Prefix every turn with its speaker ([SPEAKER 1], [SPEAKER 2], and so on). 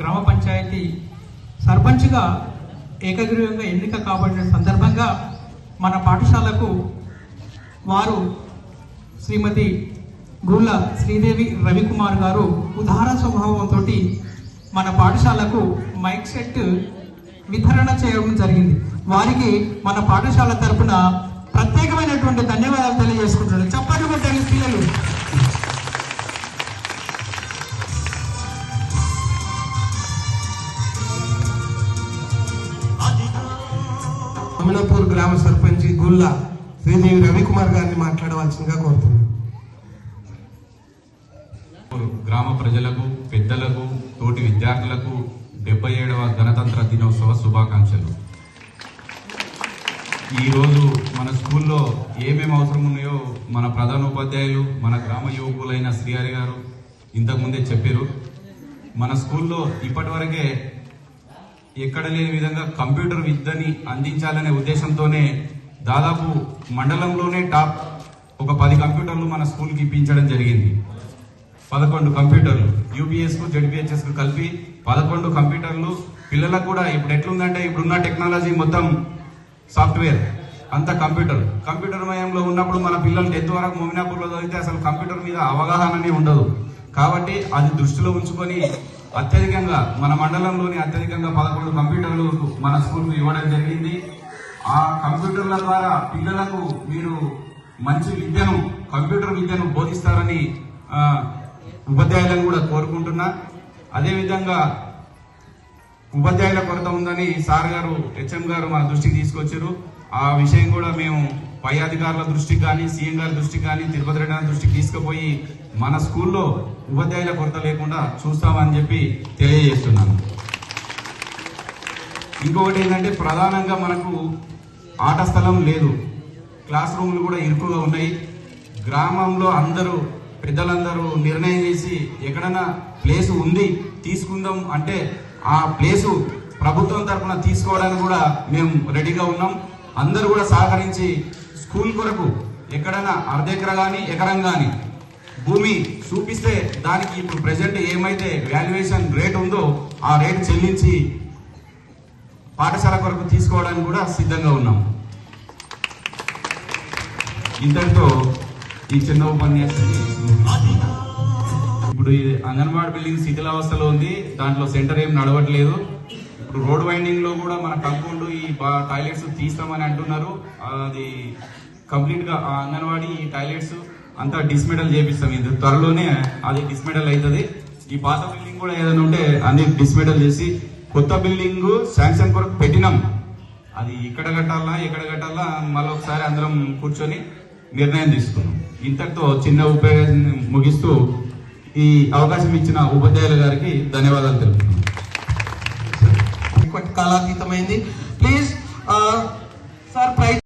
[SPEAKER 1] గ్రామ పంచాయతీ సర్పంచ్గా ఏకగ్రీవంగా ఎన్నిక కాబడిన సందర్భంగా మన పాఠశాలకు వారు శ్రీమతి గుళ్ళ శ్రీదేవి రవికుమార్ గారు ఉదార స్వభావంతో మన పాఠశాలకు మైక్ సెట్ వితరణ చేయడం జరిగింది. వారికి మన పాఠశాల తరపున ప్రత్యేకమైనటువంటి ధన్యవాదాలు తెలియజేసుకుంటున్నాను. చప్పట్లు కొట్టండి పిల్లలు.
[SPEAKER 2] అమలాపూర్ గ్రామ సర్పంచ్ గుళ్ళ శ్రీదేవి రవికుమార్ గారిని మాట్లాడవలసిందిగా కోరుతున్నాను.
[SPEAKER 3] గ్రామ ప్రజలకు పెద్దలకు తోటి విద్యార్థులకు డెబ్బై ఏడవ గణతంత్ర దినోత్సవ శుభాకాంక్షలు. ఈరోజు మన స్కూల్లో ఏమేమి అవసరం ఉన్నాయో మన ప్రధాన ఉపాధ్యాయులు మన గ్రామ యువకులైన శ్రీహరి గారు ఇంతకుముందే చెప్పారు. మన స్కూల్లో ఇప్పటివరకే ఎక్కడ లేని విధంగా కంప్యూటర్ విద్యని అందించాలనే ఉద్దేశంతోనే దాదాపు మండలంలోనే టాప్ ఒక పది కంప్యూటర్లు మన స్కూల్కి ఇప్పించడం జరిగింది. పదకొండు కంప్యూటర్లు. యూపీఎస్కు కు కలిపి పదకొండు కంప్యూటర్లు. పిల్లలకు కూడా ఇప్పుడు ఎట్లుందంటే ఇప్పుడున్న టెక్నాలజీ మొత్తం సాఫ్ట్వేర్ అంత కంప్యూటర్. కంప్యూటర్ మయంలో ఉన్నప్పుడు మన పిల్లలు టెన్త్ వరకు మోమినాపూర్లో చదివితే అసలు కంప్యూటర్ మీద అవగాహననే ఉండదు. కాబట్టి అది దృష్టిలో ఉంచుకొని అత్యధికంగా మన మండలంలోని అత్యధికంగా పదకొండు కంప్యూటర్లు మన స్కూల్కు ఇవ్వడం జరిగింది. ఆ కంప్యూటర్ల ద్వారా పిల్లలకు మీరు మంచి విద్యను కంప్యూటర్ విద్యను బోధిస్తారని ఉపాధ్యాయులను కూడా కోరుకుంటున్నా. అదేవిధంగా ఉపాధ్యాయుల కొరత ఉందని సార్ గారు హెచ్ఎం గారు మన దృష్టికి తీసుకొచ్చారు. ఆ విషయం కూడా మేము పై అధికారుల దృష్టికి కానీ సీఎం గారి దృష్టికి కానీ తిరుపతి రెడ్డి గారి దృష్టికి తీసుకుపోయి మన స్కూల్లో ఉపాధ్యాయుల కొరత లేకుండా చూస్తామని చెప్పి తెలియజేస్తున్నాను. ఇంకొకటి ఏంటంటే ప్రధానంగా మనకు ఆట స్థలం లేదు. క్లాస్ రూమ్లు కూడా ఇరుకుగా ఉన్నాయి. గ్రామంలో అందరూ పెద్దలందరూ నిర్ణయం చేసి ఎక్కడైనా ప్లేస్ ఉంది తీసుకుందాం అంటే ఆ ప్లేసు ప్రభుత్వం తరఫున తీసుకోవడానికి కూడా మేము రెడీగా ఉన్నాం. అందరూ కూడా సహకరించి స్కూల్ కొరకు ఎక్కడైనా అర్ధెకర కానీ ఎకరం కానీ భూమి చూపిస్తే దానికి ఇప్పుడు ప్రజెంట్ ఏమైతే వాల్యుయేషన్ రేట్ ఉందో ఆ రేట్ చెల్లించి పాఠశాల కొరకు తీసుకోవడానికి కూడా సిద్ధంగా ఉన్నాం. ఇంతటితో ఈ చిన్న ఉపన్యాసం ఇప్పుడు ఈ అంగన్వాడీ బిల్డింగ్ శిథిలావస్థలో ఉంది. దాంట్లో సెంటర్ ఏం నడవట్లేదు. ఇప్పుడు రోడ్ వైండింగ్లో కూడా మన కంపౌండ్ ఈ టాయిలెట్స్ తీస్తామని అంటున్నారు. అది కంప్లీట్గా అంగన్వాడీ ఈ టాయిలెట్స్ అంతా డిస్మెడల్ చేపిస్తాం. ఇది త్వరలోనే అది డిస్మెడల్ అవుతుంది ఈ పాత బిల్డింగ్ కూడా ఏదైనా ఉంటే అన్ని డిస్మెడల్ చేసి కొత్త బిల్డింగ్ శాంక్షన్ కొరకు పెట్టినాం. అది ఇక్కడ కట్టాలా ఎక్కడ కట్టాలా మళ్ళీ ఒకసారి అందరం కూర్చొని నిర్ణయం తీసుకున్నాం. ఇంతటితో చిన్న ఉపయోగం ముగిస్తూ ఈ అవకాశం ఇచ్చిన ఉపాధ్యాయుల గారికి ధన్యవాదాలు తెలుపుతున్నాం.
[SPEAKER 2] ఇప్పటి కాలాతీతమైంది ప్లీజ్ సార్ ప్రైజ్